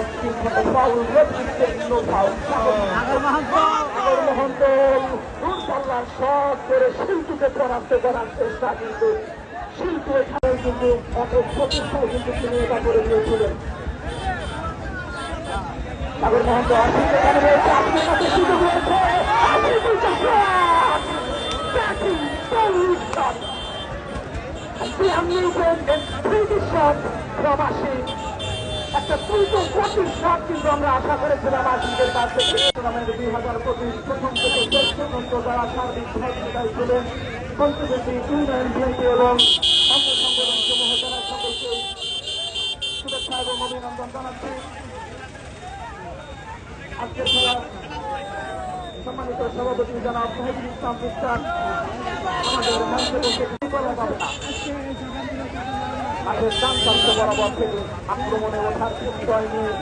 আজকে foul no foul Sagar Mahanta দূরপাল্লার shot করে শিল্পীকে পরাস্ত করার চেষ্টা কিন্তু শিল্পী এখানে কিন্তু অনেক প্রতিষ্ঠায় কিন্তু তিনি এটা করে দিয়েছিলেন সাগর মহন্ত আসিফ এখানে রয়েছে আসিফের কাছে সুযোগ রয়েছে! The amazing pretty shot from Ashif. একটা দ্রুত গতির শট কিন্তু আমরা আশা করেছিলাম আসিফের কাছ। থেকে টুর্নামেন্ট দুই হাজার পঁচিশ প্রথম থেকে শেষ পর্যন্ত যারা সার্বিক সহযোগিতায় ছিলেন পঞ্চদেশী ইউনিয়ন বিএনপি এবং অঙ্গ সংগঠন সমূহ আজকের সভাপতি জনাব মহিদুল ইসলাম বিশ্বাস আমাদের মঞ্চে বসে যাবে না? মাঠের ডান প্রান্ত বরাবর থেকে আক্রমণে ওঠার বিষয় নিয়ে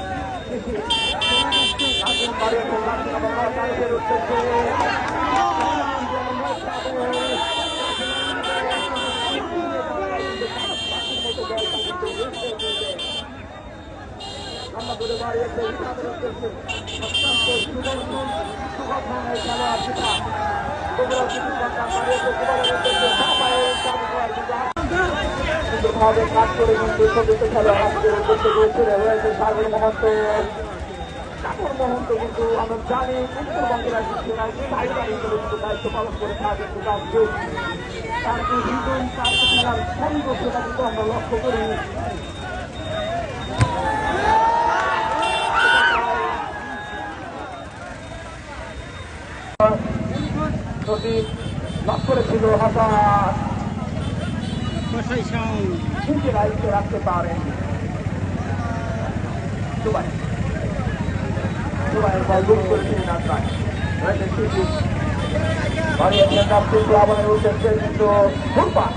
খেলোয়াড় সুন্দরভাবে কাজ করে কিন্তু সদস্য খেলোয়াড় আজকের উদ্দেশ্যে দিয়েছিল রয়েছে সাগর মহন্ত। কিন্তু আমরা জানি উত্তরবঙ্গের কিন্তু দায়িত্ব পালন করে থাকে তার যে তার যে সেটা কিন্তু আমরা লক্ষ্য করি। সঠিক লাভ করেছিল হাসান দায়িত্ব রাখতে পারেন দুবাই দুবাইয়ের বল দূর করেছিলেন বাড়িয়েছেন উদ্দেশ্যে কিন্তু ফুটপাত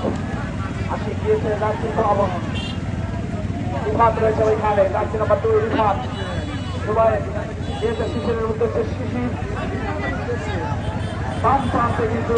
আসি গিয়েছে রাত্রি প্লাবন রিফাত রয়েছে ওইখানে রাত্রি নাম্বার দুই রিফাত দুবাই গিয়েছে শিশির প্রান্তে কিন্তু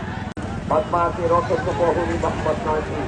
बदमाशी रोकेट को बहुरी बदमाशी बदमाशी